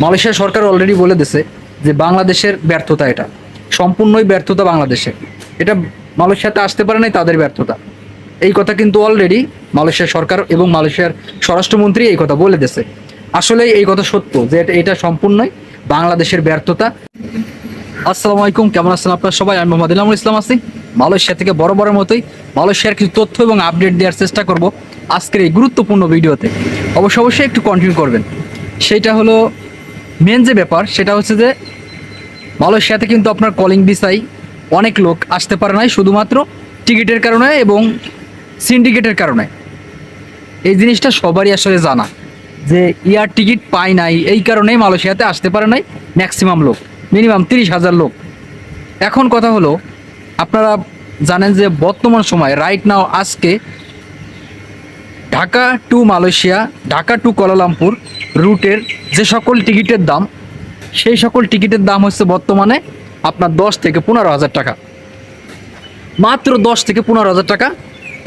Malaysia সরকার already বলে দিছে যে বাংলাদেশের ব্যর্থতা এটা। সম্পূর্ণই ব্যর্থতা বাংলাদেশের এটা মালয়েশিয়াতে আসতে পারে নাই, তাদের ব্যর্থতা। এই কথা কিন্তু অলরেডি মালয়েশিয়া সরকার এবং মালয়েশিয়ার স্বরাষ্ট্রমন্ত্রী এই কথা বলে দিছে। আসলে এই কথা সত্য যে এটা- এটা সম্পূর্ণই বাংলাদেশের ব্যর্থতা। আসসালামু আলাইকুম, কেমন আছেন আপনারা সবাই? আমি মোহাম্মদ ইনামুল ইসলাম আছি। মালয়েশিয়া থেকে বড় বড় মতোই মালয়েশিয়ার কিছু তথ্য এবং আপডেট দেওয়ার চেষ্টা করব আজকের এই গুরুত্বপূর্ণ ভিডিওতে। অবশ্য অবশ্যই একটু কন্টিনিউ করবেন। সেইটা হলো মেন যে ব্যাপার, সেটা হচ্ছে যে মালয়েশিয়াতে কিন্তু আপনার কলিং ভিসাই অনেক লোক আসতে পারে নাই, শুধুমাত্র টিকিটের কারণে এবং সিন্ডিকেটের কারণে। এই জিনিসটা সবারই আসলে জানা যে ইয়ার টিকিট পায় নাই, এই কারণেই মালয়েশিয়াতে আসতে পারে নাই ম্যাক্সিমাম লোক মিনিমাম তিরিশ হাজার লোক। এখন কথা হলো, আপনারা জানেন যে বর্তমান সময় রাইট নাও আজকে Dhaka to Malaysia, Dhaka to Kuala Lumpur রুটের যে সকল টিকিটের দাম, সেই সকল টিকিটের দাম হচ্ছে বর্তমানে আপনার দশ থেকে পনেরো হাজার টাকা। মাত্র দশ থেকে পনেরো হাজার টাকা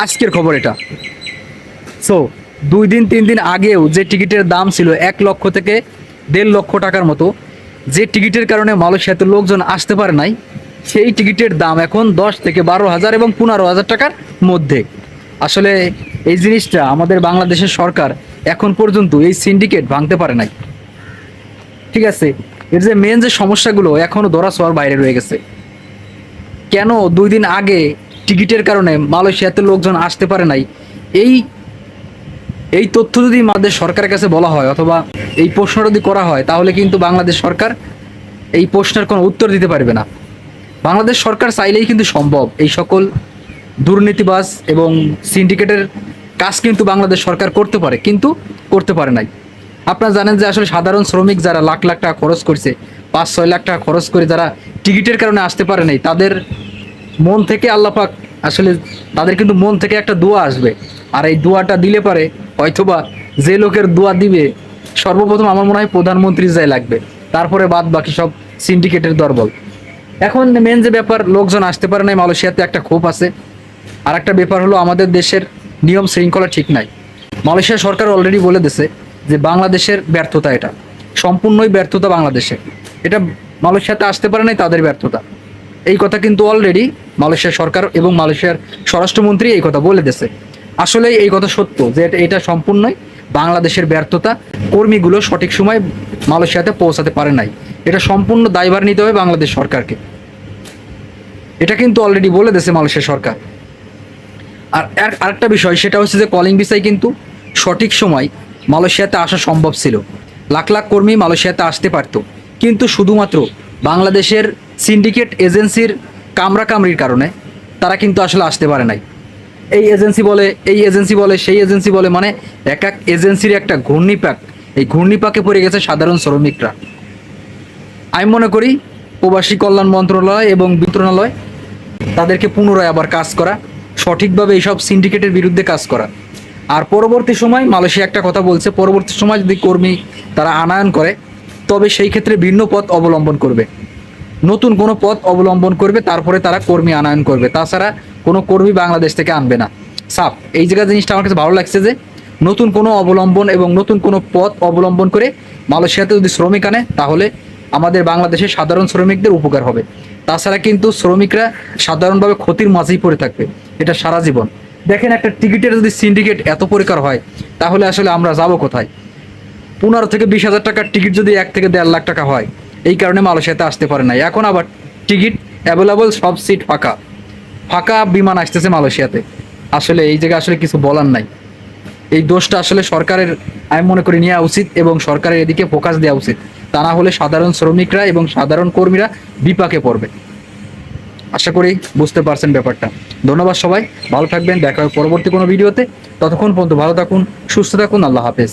আজকের খবর এটা। সো দুই দিন, তিন দিন আগেও যে টিকিটের দাম ছিল এক লক্ষ থেকে দেড় লক্ষ টাকার মতো, যে টিকিটের কারণে মালয়েশিয়াতে লোকজন আসতে পারে নাই, সেই টিকিটের দাম এখন দশ থেকে বারো হাজার এবং পনেরো হাজার টাকার মধ্যে। আসলে এই জিনিসটা আমাদের বাংলাদেশের সরকার এখন পর্যন্ত এই সিন্ডিকেট ভাঙতে পারে নাই। ঠিক আছে? এর যে মেন যে সমস্যাগুলো এখনও ধরা ছোঁয়ার বাইরে রয়ে গেছে। কেন দুই দিন আগে টিকিটের কারণে মালয়েশিয়াতে লোকজন আসতে পারে নাই? এই এই তথ্য যদি আমাদের সরকারের কাছে বলা হয় অথবা এই প্রশ্নটা যদি করা হয়, তাহলে কিন্তু বাংলাদেশ সরকার এই প্রশ্নের কোনো উত্তর দিতে পারবে না। বাংলাদেশ সরকার চাইলেই কিন্তু সম্ভব এই সকল দুর্নীতিবাস এবং সিন্ডিকেটের কাজ কিন্তু বাংলাদেশ সরকার করতে পারে, কিন্তু করতে পারে নাই। আপনারা জানেন যে আসলে সাধারণ শ্রমিক যারা লাখ লাখ টাকা খরচ করছে, পাঁচ ছয় লাখ টাকা খরচ করে যারা টিকিটের কারণে আসতে পারে নাই, তাদের মন থেকে আল্লাপাক আসলে তাদের কিন্তু মন থেকে একটা দোয়া আসবে। আর এই দোয়াটা দিলে পারে হয়তোবা যে লোকের দোয়া দিবে, সর্বপ্রথম আমার মনে হয় প্রধানমন্ত্রী যাই লাগবে, তারপরে বাদ বাকি সব সিন্ডিকেটের দরবল। এখন মেন যে ব্যাপার, লোকজন আসতে পারে নাই, মালয়েশিয়াতে একটা ক্ষোভ আছে। আর একটা ব্যাপার হলো আমাদের দেশের নিয়ম শৃঙ্খলা ঠিক নাই। মালয়েশিয়া সরকার অলরেডি বলে দিছে যে বাংলাদেশের ব্যর্থতা এটা। সম্পূর্ণই ব্যর্থতা বাংলাদেশের এটা মালয়েশিয়াতে আসতে পারে নাই, তাদের ব্যর্থতা। এই কথা কিন্তু অলরেডি মালয়েশিয়া সরকার এবং মালয়েশিয়ার স্বরাষ্ট্রমন্ত্রী এই কথা বলে দিয়েছে আসলে এই কথা সত্য যে এটা- এটা সম্পূর্ণই বাংলাদেশের ব্যর্থতা। কর্মীগুলো সঠিক সময় মালয়েশিয়াতে পৌঁছাতে পারে নাই। এটা সম্পূর্ণ দায়ভার নিতে হবে বাংলাদেশ সরকারকে। এটা কিন্তু অলরেডি বলে দিয়েছে মালয়েশিয়া সরকার। আর- আরেকটা বিষয়, সেটা হচ্ছে যে কলিং ভিসায় কিন্তু সঠিক সময় মালয়েশিয়াতে আসা সম্ভব ছিল। লাখ লাখ কর্মী মালয়েশিয়াতে আসতে পারত। কিন্তু শুধুমাত্র বাংলাদেশের সিন্ডিকেট এজেন্সির কামড়াকামড়ির কারণে তারা কিন্তু আসলে আসতে পারে নাই। এই এজেন্সি বলে, এই এজেন্সি বলে, সেই এজেন্সি বলে মানে এক এক এজেন্সির একটা ঘূর্ণিপাক। এই ঘূর্ণিপাকে পড়ে গেছে সাধারণ শ্রমিকরা। আমি মনে করি, প্রবাসী কল্যাণ মন্ত্রণালয় এবং মন্ত্রণালয় তাদেরকে পুনরায় আবার কাজ করা সঠিকভাবে এইসব সিন্ডিকেটের বিরুদ্ধে কাজ করা। আর পরবর্তী সময় মালয়েশিয়া একটা কথা বলছে, পরবর্তী সময় যদি কর্মী তারা আনায়ন করে, তবে সেই ক্ষেত্রে ভিন্ন পথ অবলম্বন করবে। নতুন কোনো পথ অবলম্বন করবে, তারপরে তারা কর্মী আনায়ন করবে। তাছাড়া কোনো কর্মী বাংলাদেশ থেকে আনবে না। সাপ এই জায়গা জিনিসটা আমার কাছে ভালো লাগছে যে, নতুন কোনো অবলম্বন এবং নতুন কোনো পথ অবলম্বন করে মালয়েশিয়াতে যদি শ্রমিক আনে, তাহলে আমাদের বাংলাদেশের সাধারণ শ্রমিকদের উপকার হবে। তাছাড়া কিন্তু শ্রমিকরা সাধারণভাবে ক্ষতির মাঝেই পড়ে থাকবে। এটা সারা জীবন। দেখেন একটা টিকিটের যদি সিন্ডিকেট এত পরিকার হয়, তাহলে আসলে আমরা যাব কোথায়? পনেরো থেকে বিশ হাজার টাকার টিকিট যদি এক থেকে দেড় লাখ টাকা হয়, এই কারণে মালয়েশিয়াতে আসতে পারে না। এখন আবার টিকিট অ্যাভেলেবল সব সিট ফাঁকা। ফাঁকা বিমান আসতেছে মালয়েশিয়াতে। আসলে এই জায়গায় আসলে কিছু বলার নাই। এই দোষটা আসলে সরকারের, আমি মনে করি, নেওয়া উচিত এবং সরকারের এদিকে ফোকাস দেওয়া উচিত। তা না হলে সাধারণ শ্রমিকরা এবং সাধারণ কর্মীরা বিপাকে পড়বে। আশা করি বুঝতে পারছেন ব্যাপারটা। ধন্যবাদ সবাই, ভালো থাকবেন, দেখা হবে পরবর্তী কোনো ভিডিওতে। ততক্ষণ পর্যন্ত ভালো থাকুন, সুস্থ থাকুন, আল্লাহ হাফেজ।